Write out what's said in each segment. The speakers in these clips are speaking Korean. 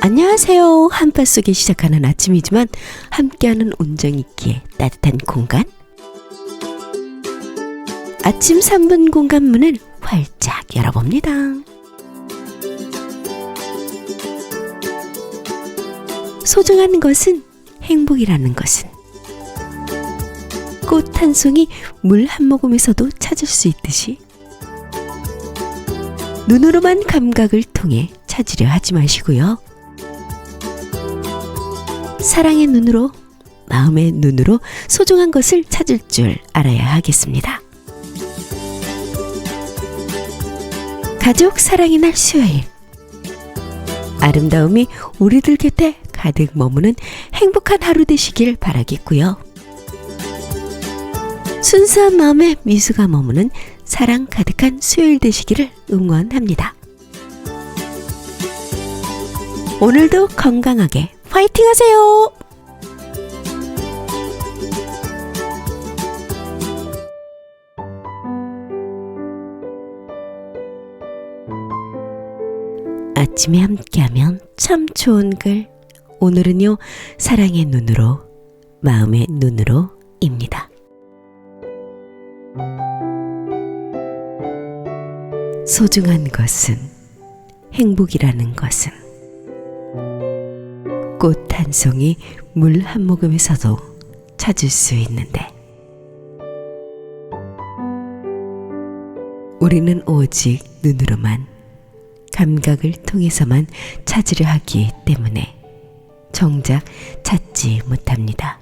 안녕하세요. 한파 속에 시작하는 아침이지만 함께하는 온정 있기에 따뜻한 공간. 아침 3분 공간 문을 활짝 열어봅니다. 소중한 것은 행복이라는 것은 꽃 한 송이 물 한 모금에서도 찾을 수 있듯이 눈으로만 감각을 통해 찾으려 하지 마시고요. 사랑의 눈으로, 마음의 눈으로 소중한 것을 찾을 줄 알아야 하겠습니다. 가족 사랑의 날 수요일. 아름다움이 우리들 곁에 가득 머무는 행복한 하루 되시길 바라겠고요. 순수한 마음에 미소가 머무는 사랑 가득한 수요일 되시기를 응원합니다. 오늘도 건강하게 파이팅 하세요! 아침에 함께하면 참 좋은 글. 오늘은요, 사랑의 눈으로, 마음의 눈으로 입니다. 소중한 것은, 행복이라는 것은, 꽃 한 송이 물 한 모금에서도 찾을 수 있는데, 우리는 오직 눈으로만, 감각을 통해서만 찾으려 하기 때문에 정작 찾지 못합니다.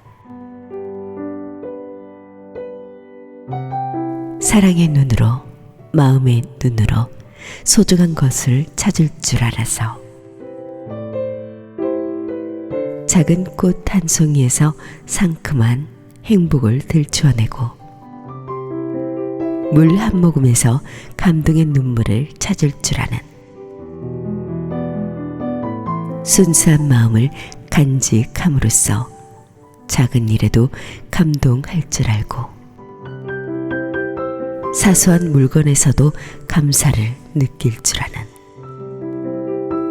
사랑의 눈으로, 마음의 눈으로 소중한 것을 찾을 줄 알아서 작은 꽃 한 송이에서 상큼한 행복을 들추어내고 물 한 모금에서 감동의 눈물을 찾을 줄 아는 순수한 마음을 간직함으로써 작은 일에도 감동할 줄 알고 사소한 물건에서도 감사를 느낄 줄 아는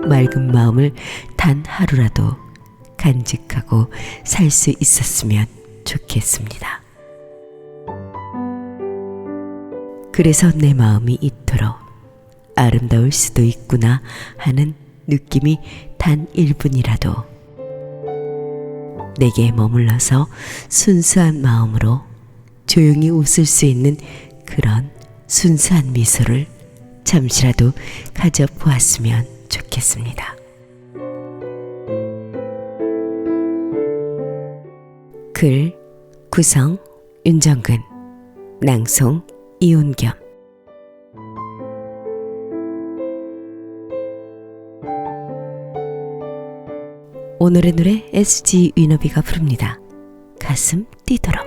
맑은 마음을 단 하루라도 간직하고 살 수 있었으면 좋겠습니다. 그래서 내 마음이 이토록 아름다울 수도 있구나 하는 느낌이 단 1분이라도 내게 머물러서 순수한 마음으로 조용히 웃을 수 있는 그런 순수한 미소를 잠시라도 가져보았으면 좋겠습니다. 글 구성 윤정근 낭송 이온겸 오늘의 노래 SG 위너비가 부릅니다. 가슴 뛰도록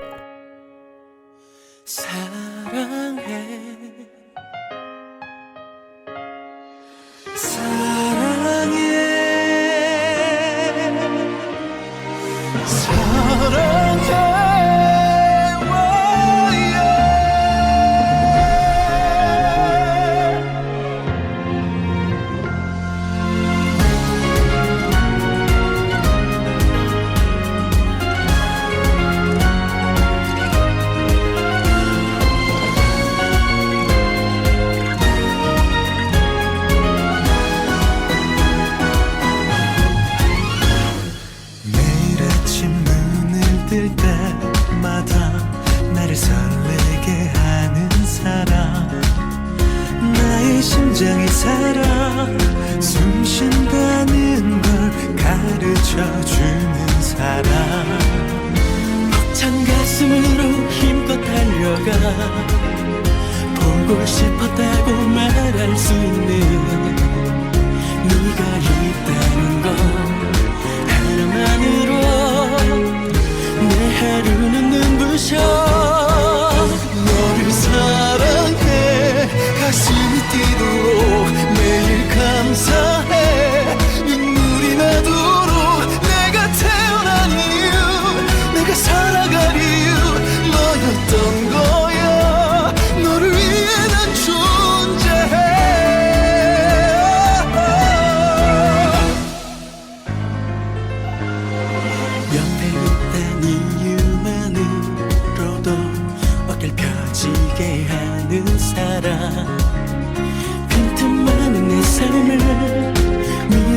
숨 쉰다는 걸 가르쳐 주는 사람. 벅찬 가슴으로 힘껏 달려가 보고 싶었다고 말할 수 있는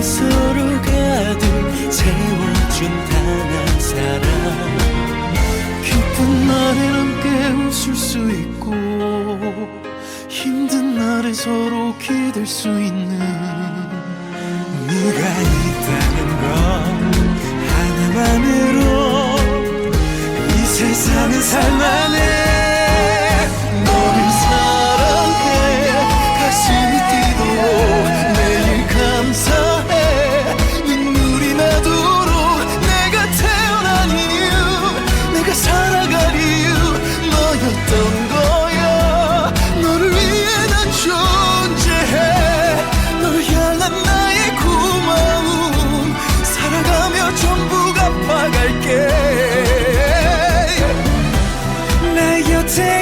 서로 가득 채워준 단한 사람 기쁜 날엔 함께 웃을 수 있고 힘든 날에 서로 기댈 수 있는 네가 있다는 건 하나만으로 이 세상은 살만해. take